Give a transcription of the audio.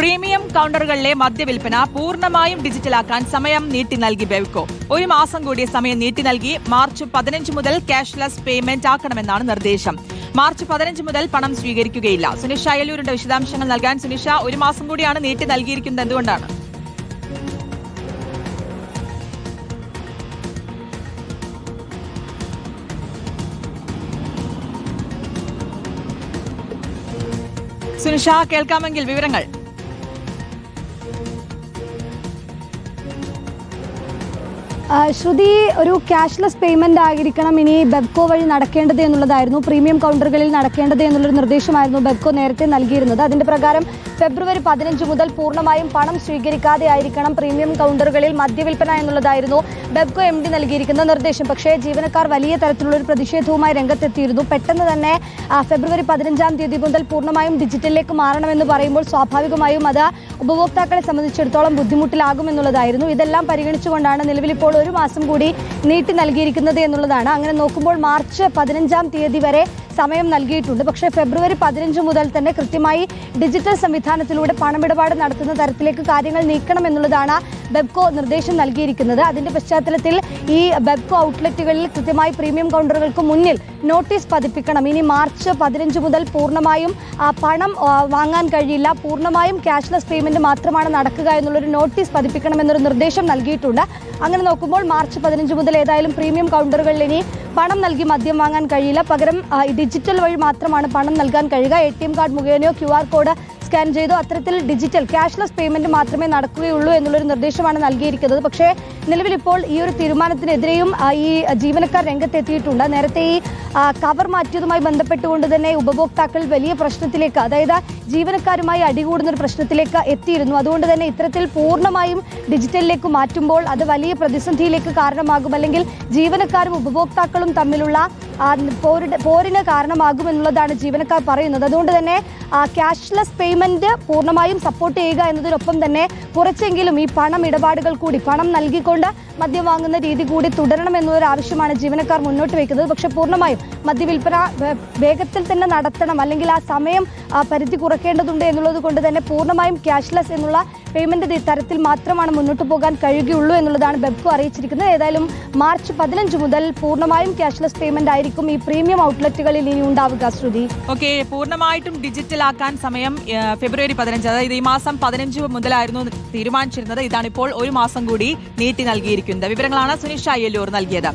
Premium കൗണ്ടറുകളിലെ മദ്യവിൽപ്പന പൂർണമായും ഡിജിറ്റലാക്കാൻ സമയം നീട്ടി നൽകി ബെവ്കോ. ഒരു മാസം കൂടി സമയം നീട്ടി നൽകി മാർച്ച് പതിനഞ്ച് മുതൽ ക്യാഷ്ലെസ് പേയ്മെന്റ് ആക്കണമെന്നാണ് നിർദ്ദേശം. മാർച്ച് പതിനഞ്ച് മുതൽ പണം സ്വീകരിക്കുകയില്ല. സുനിഷ അയലൂരിന്റെ വിശദാംശങ്ങൾ നൽകാൻ സുനിഷ ഒരു മാസം കൂടിയാണ് നീട്ടി നൽകിയിരിക്കുന്നത്. എന്തുകൊണ്ടാണ്? സുനിഷ കേൾക്കാമെങ്കിൽ വിവരങ്ങൾ. ശ്രുതി ഒരു ക്യാഷ്ലെസ് പേയ്മെന്റ് ആയിരിക്കണം ഇനി ബെബ്കോ വഴി നടക്കേണ്ടത് എന്നുള്ളതായിരുന്നു. പ്രീമിയം കൗണ്ടറുകളിൽ നടക്കേണ്ടത് എന്നുള്ളൊരു നിർദ്ദേശമായിരുന്നു ബെബ്കോ നേരത്തെ നൽകിയിരുന്നത്. അതിന്റെ പ്രകാരം ഫെബ്രുവരി പതിനഞ്ച് മുതൽ പൂർണമായും പണം സ്വീകരിക്കാതെ ആയിരിക്കണം പ്രീമിയം കൗണ്ടറുകളിൽ മദ്യവിൽപ്പന എന്നുള്ളതായിരുന്നു ബെബ്കോ എം ഡി നൽകിയിരിക്കുന്ന നിർദ്ദേശം. പക്ഷേ ജീവനക്കാർ വലിയ തരത്തിലുള്ള ഒരു പ്രതിഷേധവുമായി രംഗത്തെത്തിയിരുന്നു. പെട്ടെന്ന് തന്നെ ഫെബ്രുവരി പതിനഞ്ചാം തീയതി മുതൽ പൂർണമായും ഡിജിറ്റലിലേക്ക് മാറണമെന്ന് പറയുമ്പോൾ സ്വാഭാവികമായും അത് ഉപഭോക്താക്കളെ സംബന്ധിച്ചിടത്തോളം ബുദ്ധിമുട്ടിലാകും എന്നുള്ളതായിരുന്നു ഇതെല്ലാം പരിഗണിച്ചുകൊണ്ടാണ് നിലവിൽ ഇപ്പോൾ ഒരു മാസം കൂടി നീട്ടി നൽകിയിരിക്കുന്നത് എന്നുള്ളതാണ്. അങ്ങനെ നോക്കുമ്പോൾ മാർച്ച് പതിനഞ്ചാം തീയതി വരെ സമയം നൽകിയിട്ടുണ്ട്. പക്ഷേ ഫെബ്രുവരി പതിനഞ്ച് മുതൽ തന്നെ കൃത്യമായി ഡിജിറ്റൽ സംവിധാനത്തിലൂടെ പണമിടപാട് നടത്തുന്ന തരത്തിലേക്ക് കാര്യങ്ങൾ നീക്കണം എന്നുള്ളതാണ് ബെബ്കോ നിർദ്ദേശം നൽകിയിരിക്കുന്നത്. അതിന്റെ പശ്ചാത്തലത്തിൽ ഈ ബെബ്കോ ഔട്ട്ലെറ്റുകളിൽ കൃത്യമായി പ്രീമിയം കൗണ്ടറുകൾക്ക് മുന്നിൽ നോട്ടീസ് പതിപ്പിക്കണം. ഇനി മാർച്ച് പതിനഞ്ച് മുതൽ പൂർണമായും പണം വാങ്ങാൻ കഴിയില്ല. പൂർണമായും ക്യാഷ്ലെസ് പേയ്മെന്റ് മാത്രമാണ് നടക്കുക എന്നുള്ളൊരു നോട്ടീസ് പതിപ്പിക്കണമെന്നൊരു നിർദ്ദേശം നൽകിയിട്ടുണ്ട്. അങ്ങനെ നോക്കുമ്പോൾ മാർച്ച് പതിനഞ്ച് മുതൽ ഏതായാലും പ്രീമിയം കൗണ്ടറുകളിൽ ഇനി പണം നൽകി മദ്യം വാങ്ങാൻ കഴിയില്ല. പകരം ഡിജിറ്റൽ വഴി മാത്രമാണ് പണം നൽകാൻ കഴിയുക. എ കാർഡ് മുഖേനയോ ക്യു കോഡ് സ്കാൻ ചെയ്തു. അത്തരത്തിൽ ഡിജിറ്റൽ ക്യാഷ്ലെസ് പേയ്മെന്റ് മാത്രമേ നടക്കുകയുള്ളൂ എന്നുള്ളൊരു നിർദ്ദേശമാണ് നൽകിയിരിക്കുന്നത്. പക്ഷേ നിലവിൽ ഇപ്പോൾ ഈ ഒരു തീരുമാനത്തിനെതിരെയും ഈ ജീവനക്കാർ രംഗത്തെത്തിയിട്ടുണ്ട്. നേരത്തെ ഈ കവർ മാറ്റിയതുമായി ബന്ധപ്പെട്ടുകൊണ്ട് തന്നെ ഉപഭോക്താക്കൾ വലിയ പ്രശ്നത്തിലേക്ക് അതായത് ജീവനക്കാരുമായി അടികൂടുന്ന ഒരു പ്രശ്നത്തിലേക്ക് എത്തിയിരുന്നു. അതുകൊണ്ട് തന്നെ ഇത്തരത്തിൽ പൂർണമായും ഡിജിറ്റലിലേക്ക് മാറ്റുമ്പോൾ അത് വലിയ പ്രതിസന്ധിയിലേക്ക് കാരണമാകും. അല്ലെങ്കിൽ ജീവനക്കാരും ഉപഭോക്താക്കളും തമ്മിലുള്ള പോരിന് കാരണമാകുമെന്നുള്ളതാണ് ജീവനക്കാർ പറയുന്നത്. അതുകൊണ്ട് തന്നെ ക്യാഷ്ലെസ് പേയ്മെന്റ് പൂർണമായും സപ്പോർട്ട് ചെയ്യുക എന്നതിനൊപ്പം തന്നെ കുറച്ചെങ്കിലും ഈ പണം ഇടപാടുകൾ കൂടി പണം നൽകിക്കൊണ്ട് മദ്യം വാങ്ങുന്ന രീതി കൂടി തുടരണം എന്നൊരു ആവശ്യമാണ് ജീവനക്കാർ മുന്നോട്ട് വയ്ക്കുന്നത് പക്ഷെ പൂർണമായും മദ്യവിൽപ്പന വേഗത്തിൽ തന്നെ നടത്തണം അല്ലെങ്കിൽ ആ സമയം പരിധി കുറയ്ക്കേണ്ടതുണ്ട് എന്നുള്ളത് കൊണ്ട് തന്നെ പൂർണമായും ക്യാഷ്ലെസ് എന്നുള്ള പേയ്മെന്റ് തരത്തിൽ മാത്രമാണ് മുന്നോട്ട് പോകാൻ കഴിയുകയുള്ളൂ എന്നുള്ളതാണ് ബെബ്കോ അറിയിച്ചിരിക്കുന്നത്. ഏതായാലും മാർച്ച് പതിനഞ്ച് മുതൽ പൂർണമായും ക്യാഷ്ലെസ് പേയ്മെന്റ് ആയിരിക്കും ഈ പ്രീമിയം ഔട്ട്ലെറ്റുകളിൽ ഇനി ഉണ്ടാവുക ശ്രുതി. ഓക്കെ പൂർണമായിട്ടും ഡിജിറ്റൽ ആക്കാൻ സമയം ഫെബ്രുവരി പതിനഞ്ച്. അതായത് ഈ മാസം പതിനഞ്ച് മുതലായിരുന്നു തീരുമാനിച്ചിരുന്നത്. ഇതാണ് ഇപ്പോൾ ഒരു മാസം കൂടി നീട്ടി നൽകിയിരിക്കുന്നത്. വിവരങ്ങളാണ് സുനിഷ അയ്യല്ലൂർ നൽകിയത്.